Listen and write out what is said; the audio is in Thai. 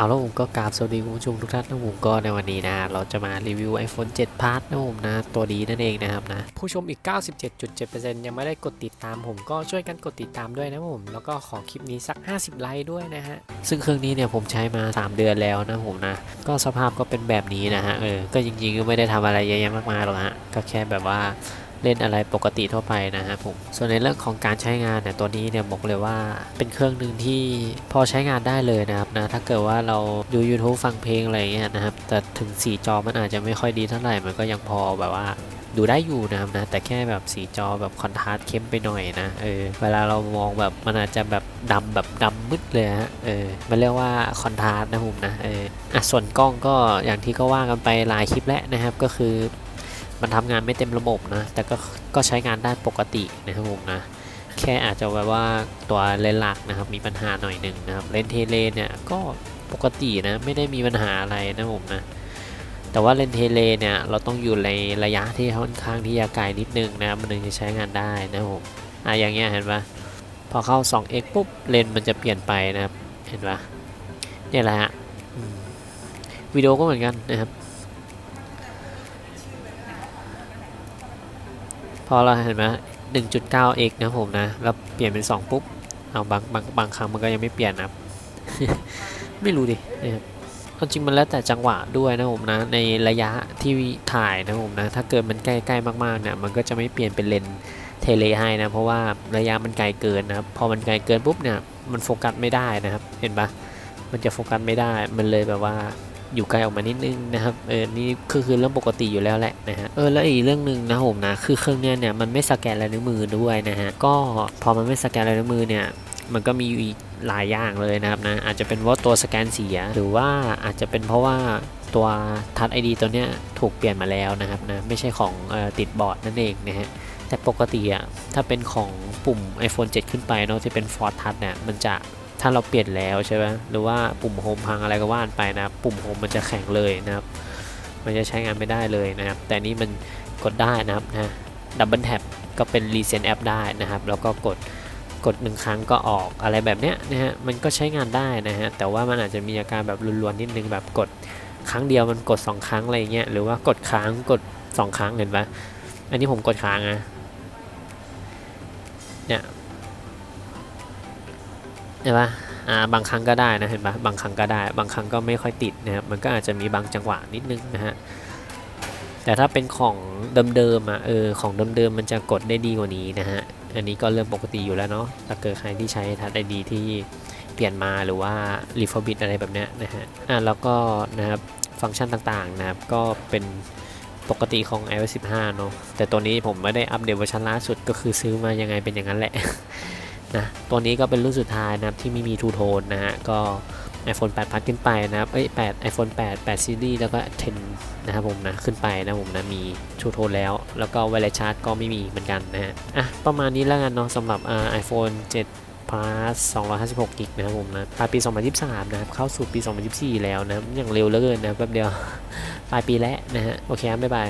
เอาแล้วผมก็กราบสวัสดีคุณผู้ชมทุกท่านนะผมก็ในวันนี้นะ เราจะมารีวิว iPhone 7 Plus นะผมนะ ตัวดีนั่นเองนะครับนะ ผู้ชมอีก 97.7%ยังไม่ได้กดติดตามผมก็ช่วยกันกดติดตามด้วยนะผม แล้วก็ขอคลิปนี้สัก 50 ไลค์ด้วยนะฮะ ซึ่งเครื่องนี้เนี่ยผมใช้มา 3 เดือนแล้วนะผมนะ ก็สภาพก็เป็นแบบนี้นะฮะ เออ ก็จริงๆก็ไม่ได้ทำอะไรเยอะแยะมากมายหรอกฮะ ก็แค่แบบว่า เล่นอะไรปกติทั่วไปนะฮะผมส่วนในเรื่องของการใช้งานเนี่ยตัวนี้เนี่ยบอกเลยว่าเป็นเครื่องหนึ่งที่พอใช้งานได้เลยนะครับนะถ้าเกิดว่าเราดู YouTube ฟังเพลงอะไรอย่างเงี้ยนะครับแต่ถึงสีจอมันอาจจะไม่ค่อยดีเท่าไหร่มันก็ยังพอแบบว่าดูได้อยู่นะครับนะแต่แค่แบบสีจอแบบคอนทราสต์เข้มไปหน่อยนะเออเวลาเรามองแบบมันอาจจะแบบดำแบบดำมืดเลยฮะเออมันเรียกว่าคอนทราสต์นะผมนะเอออะส่วนกล้องก็อย่างที่ก็ว่ากันไปหลายคลิปแล้วนะครับก็คือ มันทำงานไม่เต็มระบบนะ แต่ก็ก็ใช้งานได้ปกตินะครับผมนะ แค่อาจจะแบบว่าตัวเลนหลักนะครับ มีปัญหาหน่อยหนึ่งนะครับ เลนเทเลเนี่ยก็ปกตินะ ไม่ได้มีปัญหาอะไรนะผมนะ แต่ว่าเลนเทเลเนี่ย เราต้องอยู่ในระยะที่ค่อนข้างที่จะไกลนิดนึงนะครับมันถึงจะใช้งานได้นะผมอะอย่างเงี้ยเห็นปะพอเข้า 2x ปุ๊บ เลนมันจะเปลี่ยนไปนะครับ เห็นปะเนี่ยแหละฮะอืมวิดีโอก็เหมือนกันนะครับ พอเราเห็นไหม 1.9x นะผมนะ แล้วเปลี่ยนเป็น2ปุ๊บ เอาบางบางบางครั้งมันก็ยังไม่เปลี่ยนนะ ไม่รู้ดินะครับเอาจริงมันแล้วแต่จังหวะด้วยนะผมนะ ในระยะที่ถ่ายนะผมนะ ถ้าเกิดมันใกล้ๆมากๆเนี่ย มันก็จะไม่เปลี่ยนเป็นเลนเทเลให้นะ เพราะว่าระยะมันไกลเกินนะครับ พอมันไกลเกินปุ๊บเนี่ย มันโฟกัสไม่ได้นะครับ เห็นปะมันจะโฟกัสไม่ได้ มันเลยแบบว่า อยู่ไกลออกมานิดนึงนะครับเออนี่คือคือเรื่องปกติอยู่แล้วแหละนะฮะเออแล้วอีกเรื่องหนึ่งนะผมนะคือเครื่องเนี้ยเนี่ยมันไม่สแกนลายนิ้วมือด้วยนะฮะก็พอมันไม่สแกนลายนิ้วมือเนี่ยมันก็มีอีกหลายอย่างเลยนะครับนะอาจจะเป็นเพราตัวสแกนเสีย หรือว่าอาจจะเป็นเพราะว่าตัวทัชไอดีตัวเนี้ยถูกเปลี่ยนมาแล้วนะครับนะไม่ใช่ของออติดบอร์ดนั่นเองนะฮะแต่ปกติอะถ้าเป็นของปุ่ม iPhone 7 ขึ้นไปเนาะที่เป็น Force Touch เนี่ยมันจะ ถ้าเราเปลี่ยนแล้วใช่ไหมหรือว่าปุ่มโฮมพังอะไรก็ว่านไปนะปุ่มโฮมมันจะแข็งเลยนะครับ มันจะใช้งานไม่ได้เลยนะครับ แต่นี้มันกดได้นะครับนะดับเบิลแท็บก็เป็นรีเซ็ตแอปได้นะครับ แล้วก็กดกดหนึ่งครั้งก็ออกอะไรแบบเนี้ยนะฮะมันก็ใช้งานได้นะฮะแต่ว่ามันอาจจะมีอาการแบบรุนๆนิดนึงแบบกดครั้งเดียวมันกด 2 ครั้งอะไรเงี้ยหรือว่ากดค้างกด 2 ครั้งเห็นปะอันนี้ผมกดค้างนะเนี่ย เห็นปะอ่าบางครั้งก็ได้นะเห็นปะบางครั้งก็ได้ บางครั้งก็ไม่ค่อยติดนะครับมันก็อาจจะมีบางจังหวะนิดนึงนะฮะแต่ถ้าเป็นของเดิมๆอะเออของเดิมๆมันจะกดได้ดีกว่านี้นะฮะอันนี้ก็เริ่มปกติอยู่แล้วเนาะถ้าเกิดใครที่ใช้ทัชไอดีที่เปลี่ยนมาหรือว่ารีฟอร์บิทอะไรแบบเนี้ยนะฮะอ่าแล้วก็นะครับฟังก์ชันต่างๆนะครับก็เป็นปกติของ iOS 15 เนาะแต่ตัวนี้ผมไม่ได้อัปเดตเวอร์ชันล่าสุดก็คือซื้อมายังไงเป็นอย่างนั้นแหละ นะตัวนี้ก็เป็นรุ่นสุดท้ายนะครับที่ไม่มีทูโทนนะฮะก็ iPhone 8พัดขึ้นไปนะครับเอ้ย8 iPhone 8 8ซีรีส์แล้วก็ 10 นะครับผมนะ ขึ้นไปนะผมนะมีทูโทนแล้ว แล้วก็ไวเลสชาร์จก็ไม่มีเหมือนกันนะฮะอะประมาณนี้แล้วกันเนาะสำหรับอ่า iPhone 7 plus 256กิกนะครับผมนะปลายปี 2023 นะครับ เข้าสู่ปี 2024 แล้วนะอย่างเร็วเหลือเกินนะครับแป๊บเดียว ปลายปีแล้วนะฮะ โอเคครับบ๊ายบาย